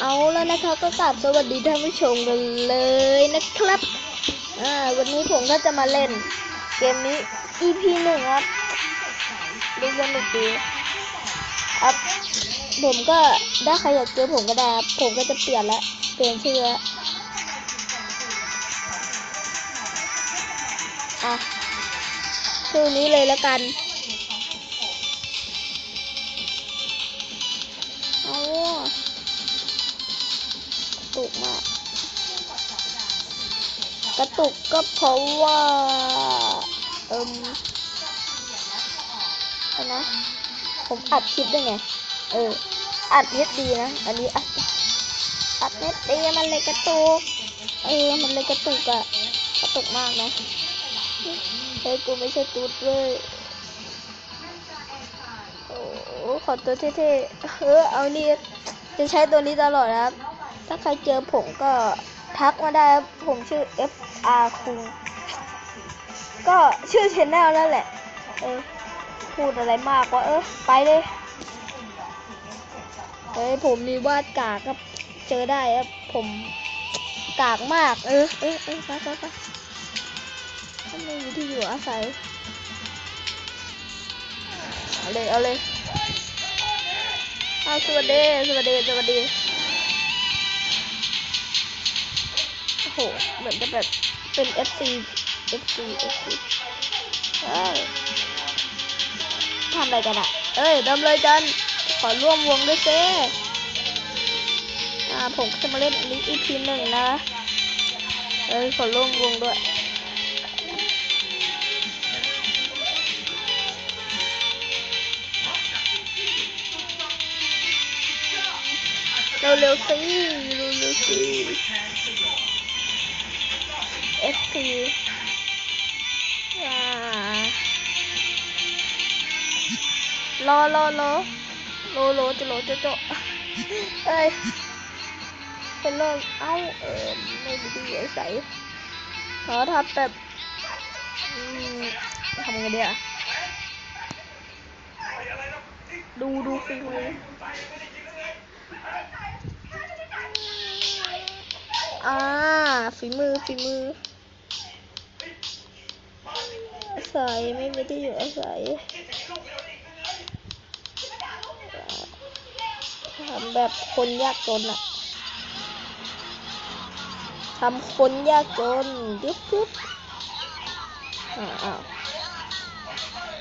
เอาแล้วนะครับก็กราบสวัสดีท่านผู้ชมกันเลยนะครับ อ่าวันนี้ผมก็จะมาเล่น เกมนี้ EP หนึ่งครับดูสนุกดีครับผมก็ถ้าใครอยากเจอผมก็ได้ครับผมก็จะเปลี่ยนละเปลี่ยนชื่อละอะชื่อนี้เลยแล้วกันเอากระ ตุกมาก กระตุกก็เพราะว่า เอิมนะ ผมอัดคลิปด้วยไง เออ อัดเน็ตดีนะ อันนี้อัดอัดเน็ตดีมันเลยกระตุก เออ มันเลยกระตุกอะกระตุกมากนะเฮ้ยกูไม่ใช่ตูดเว้ยโอ้โหขอตัวเท่ๆ เออ เอานี่จะใช้ตัวนี้ตลอดนะครับ ถ้าใครเจอผมก็ทักมาได้ครับผมชื่อ FR คุงก็ชื่อชแนลนั่นแหละ เออ พูดอะไรมากว่า เออ ไปเลยเฮ้ยผมมีวาดกากครับ เจอได้ครับ ผมกากมาก เออ เออเออไปไปไปถ้าไม่มีที่อยู่อาศัยเอาเลย เอาเลย เอาสวัสดี สวัสดี สวัสดี เหมือนจะแบบเป็น FC FC FC เอ้ยทำอะไรกันอะเอ้ยดำเลยจัน ขอร่วมวงด้วยเจ้อ่าผมจะมาเล่นอันนี้อีกทีหนึ่งนะ เอ้ยขอร่วมวงด้วยเร็วเร็วๆสิเร็วเร็วๆสิ FP อ่ารอรอรอโลโลจะโลจะโจะเอ้ยเป็นโลเอ้าเออไม่มีที่อาศัยขอทำแบบทำไงดีอะดูดูฝีมืออ่าฝีมือฝีมือ ศัยไม่มีที่อยู่อาศัยทำแบบคนยากจนอะทำคนยากจนยุบยุบอ่าอ้าว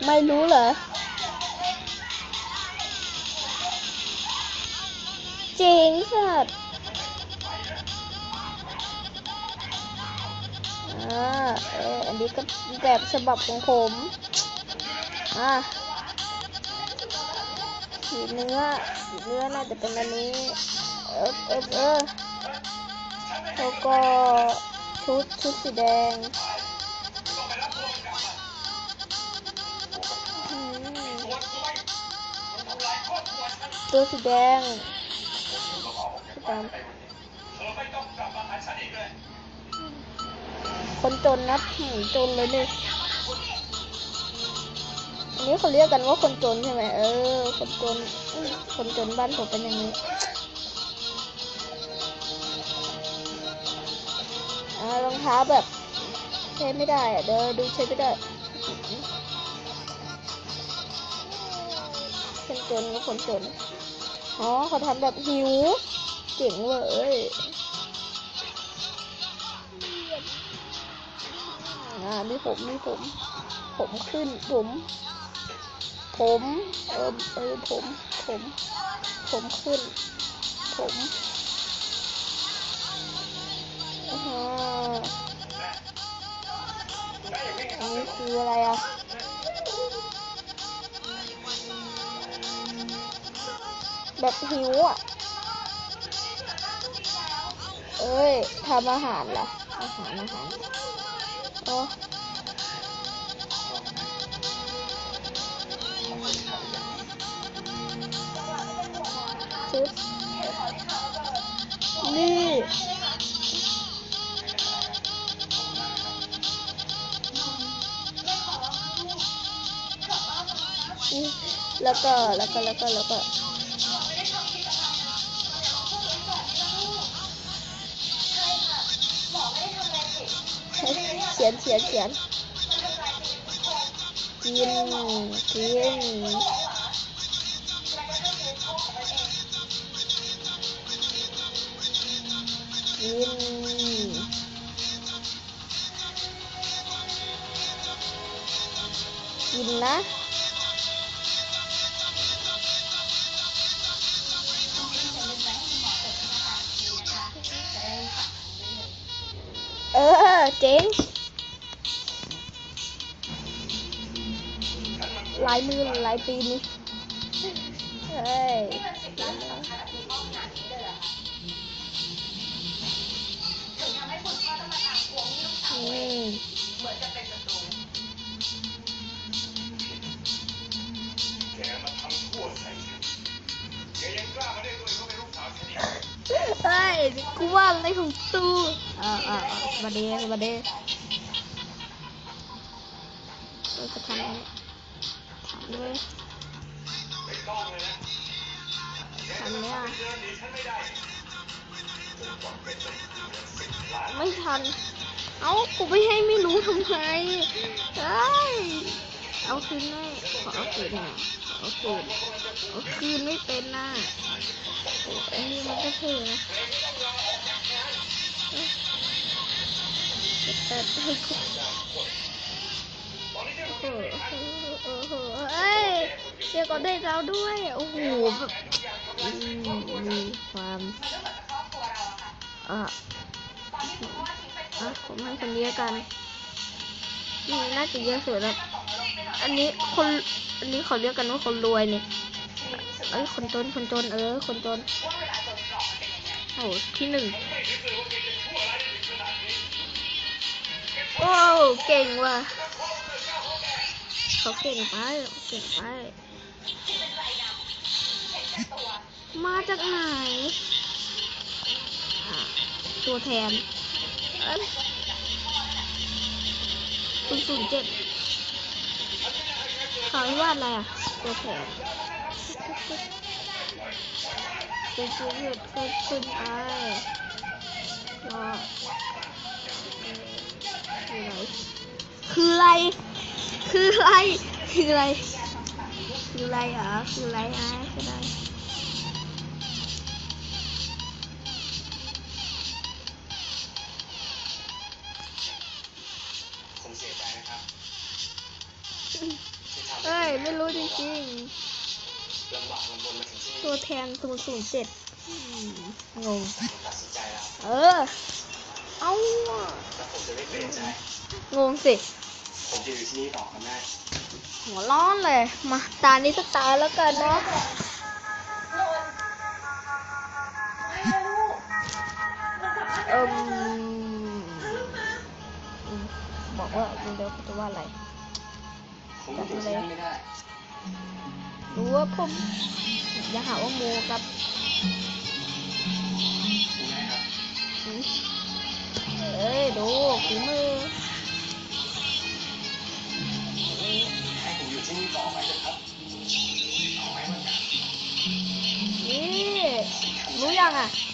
ไม่รู้เหรอจริงสัตว์ เอออันนี้ก็แบบฉบับของผมอ่าสีเนื้อสีเนื้อน่าจะเป็นอันนี้ เออเออเออแล้วก็ชุดชุดสีแดงตัวสีแดงสีดำ คนจนนะหืมจนเลยเนี่ยอันนี้เขาเรียกกันว่าคนจนใช่ไหมเออ คนจน คนจนบ้านผมเป็นอย่างนี้อ่ารองเท้าแบบใช้ไม่ได้อะเดี๋ยวดูใช้ไม่ได้คนจนก็คนจน อ๋อเขาทำแบบหิวเจ๋งเว้ย อ่ามีผมมีผม ผมขึ้นผม ผมเออเออผม ผม ผมขึ้น ผมอ่าอันนี้คืออะไรอะแบบหิวอะ เอ้ยทำอาหารล่ะอาหารอาหาร โอ้ชุดนี่แล้วก็แล้วก็แล้วก็แล้วก็ ขียนเขียนเขียนกินกินกินกินนะเออเจ๋ง ลายมือลายตีนนี่เฮ้ยอืมแกมาทำชั่วใส่ฉันแกยังกล้ามาได้ด้วยเขาเป็นลูกสาวฉันอีกเฮ้ยกูว่าอะไรของตูอ่าอ่าอ่ามาเดมาเดเราจะทำอะไรทำ ด้วยไม่ต้องเลยทำเนี่ยเดินหม่ได้จนกว่ะ ไม่ทัน เอ้า กูไม่ให้ไม่รู้ทำไมเอ้ยเอาคืนไม่ขอเอาคืนหน่อยขอเอาคืนเอาคืนไม่เป็นน่ะโอ้อันนี้มันก็เท่นะเอ้ยแต่ให้กูโอ้โห โอ้โหเอ้ยเดี๋ยวก็ได้เราด้วย โอ้โหแบบมีความอะอะผมให้คนนี้ละกันนี่น่าจะเยอะสุดแล้วอันนี้คนอันนี้เขาเรียกกันว่าคนรวยเนี่ยเอ้ยคนจนคนจนเออ คนจนโอ้ที่หนึ่งโอ้เก่งว่ะ เขาเก่งไปเขาเก่งไป มาจากไหน ตัวแทนเอ้ยศูนย์ศูนย์เจ็ดเขาวาดอะไรอะ ตัวแทนศูนย์ศูนย์เจ็นขึ้นไปรอคืออะไรคืออะไร คืออะไร คืออะไรอะคืออะไรอะคืออะไรผมเสียใจนะครับเอ้ย ไม่รู้จริงลำบากลำบนมาถึงที่ๆตัวแทนศูนย์ศูนย์เจ็ดงงตัดสินใจแล้ว เออ เอาและผมจะไม่เปลี่ยนใจงงสิ ผมจะอยู่ที่นี่ต่อครับแม่หัวร้อนเลย มาตานี้สักตาแล้วกันเนาะเอิมอืมบอกว่าดูแล้วเขาจะว่าอะไรผมอยู่ที่นั่นไม่ได้รู้ว่าผมอย่าหาว่าโมครับ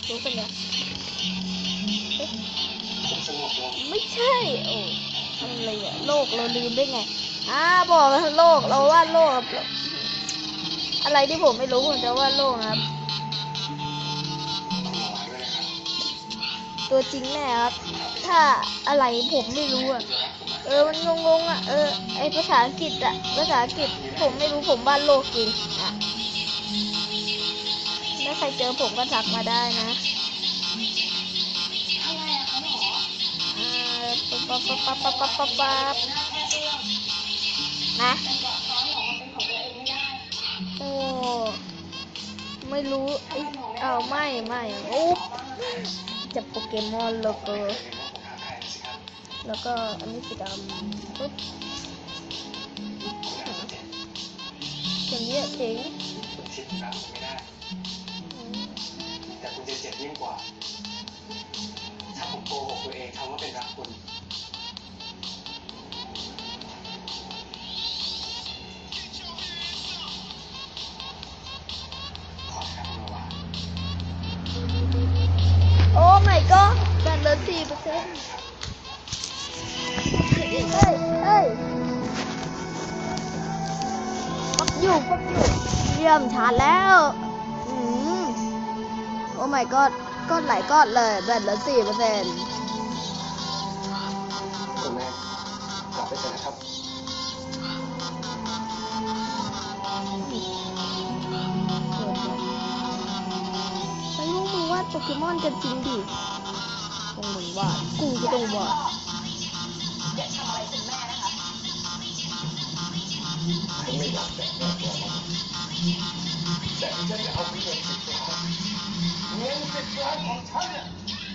รู้กันเนี่ยเอ๊ะผมสงบลงไม่ใช่ โอ้อะไรอะโลกเราลืมได้ไง อ่าบอกแล้วโลกเราวาดโลกครับอะไรที่ผมไม่รู้ผมจะวาดโลกนะครับต้องระวังด้วยนะครับ ตัวจริงแน่ครับ ถ้าอะไรผมไม่รู้อะ เออมันงงๆอะ เออไอภาษาอังกฤษอะภาษาอังกฤษผมไม่รู้ผมวาดโลกจริงอะถ้า ใครเจอผมก็ทักมาได้นะอ่าปั๊บปั๊บปั๊บปั๊บปั๊บปั๊บปั๊บนะโอ้ไม่รู้เอ้ยเอ้าไม่ไม่โอ้จับโปเกมอนโลโก้เห็นว่าผมท้าทายนะสิครับแล้วก็อันนี้สีดำปุ๊บคุณอาจจะเจ็บอย่างนี้ยเจ๋ง ยิ่งกว่า ถ้าผมโกหกตัวเองคำว่าเป็นรักคุณโอ้ my god แบตเหลือสี่เปอร์เซ็นต์เฮ้ย เฮ้ยปักอยู่ปักอยู่ เยี่ยมชาร์จแล้ว my god ก้อนไหลก้อนเลยแบตเหลือสี่เปอร์เซ็นต์คุณแม่กลับไปเถอะนะครับ ไปพวกมึงวาดโปเกมอนกันจริงดิพวกมึงวาดกูก็ต้องวาดไม่อยากแตะแม่ตัวหรอกแต่ฉันจะเอาเงินสิบล้า เงินสิบล้านของฉันเนี่ย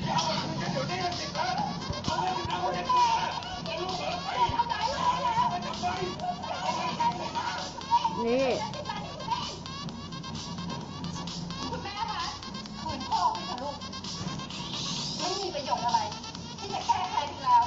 อย่ามาคืนฉันเดี๋ยวนี้นะสิบล้านเอาเงินสิบล้านมาจากไหนจะรู้เหรอไอ้เอาไปจะไปเอาไปเอาไปนี่คุณแม่คะคืนพ่อไปเถอะลูกไม่มีประโยชน์อะไรที่จะแก้ไขถึงแล้ว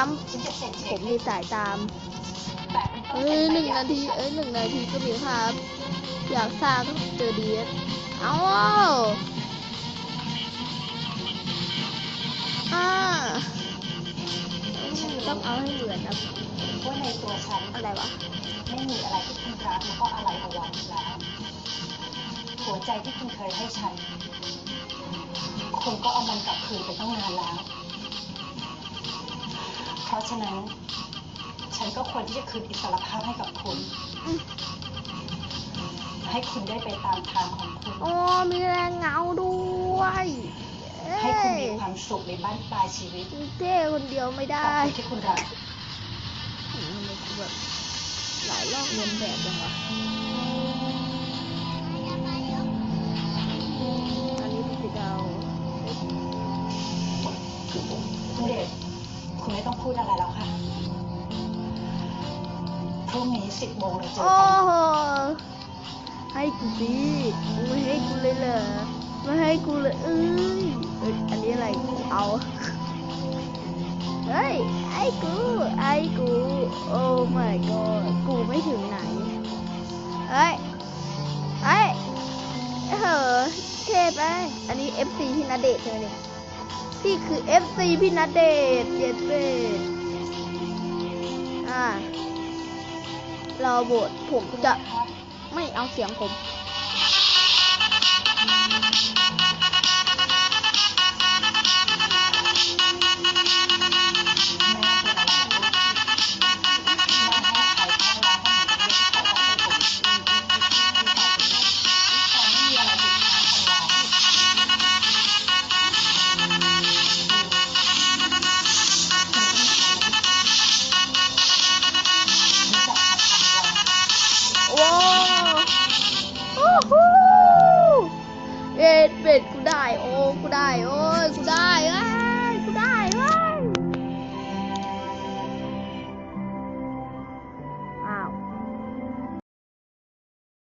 าตามฉันจะเซ็นผเช็คมมีสายตามแต่มันต้องเอ้ยเป็หนึ่งใบนาทีเอ้ยหนึ่งนาทีก็มีครับ อยากสร้างก็เจอดีเอสเอาอ่าต้องเอาให้เหมือนนะว่าในตัวฉันอะไรวะไม่มีอะไรที่คุณรักแล้วก็อะไรเอาไว้แล้วหัวใจที่คุณเคยให้ฉันคุณก็เอามันกลับคืนไปตั้งนานแล้ว เพราะฉะนั้น ฉันก็ควรที่จะคืนอิสรภาพให้กับคุณอืมให้คุณได้ไปตามทางของคุณ โอ้มีแรงเงาด้วยเอ้ให้คุณยมีความสุขในบ้านปลายชีวิตเท่คนเดียวไม่กับได้คนที่คุณรักอืมทำไมกูแบบหลายรอบเรียนแบบจังวะ ดอะไรแล้วค่ะ พรุ่งนี้สิบโมงเราเจอโอ้กัน โหให้กูสิไม่ให้กูเลยเหรอไม่ให้กูเลยเอ้ยเอ้ยอันนี้อะไรกูเอาเฮ้ยไอ้กูไอ้กู โอ้ my god กูไม่ถึงไหนเฮ้ยเฮ้ยเฮ้อเทไปอันนี้ FC พี่ณเดชน์ใช่ไหมเนี่ยพี่คือ FC พี่ณเดชน์เย็ดเป้อ่ เราโหวตผมจะไม่เอาเสียงผม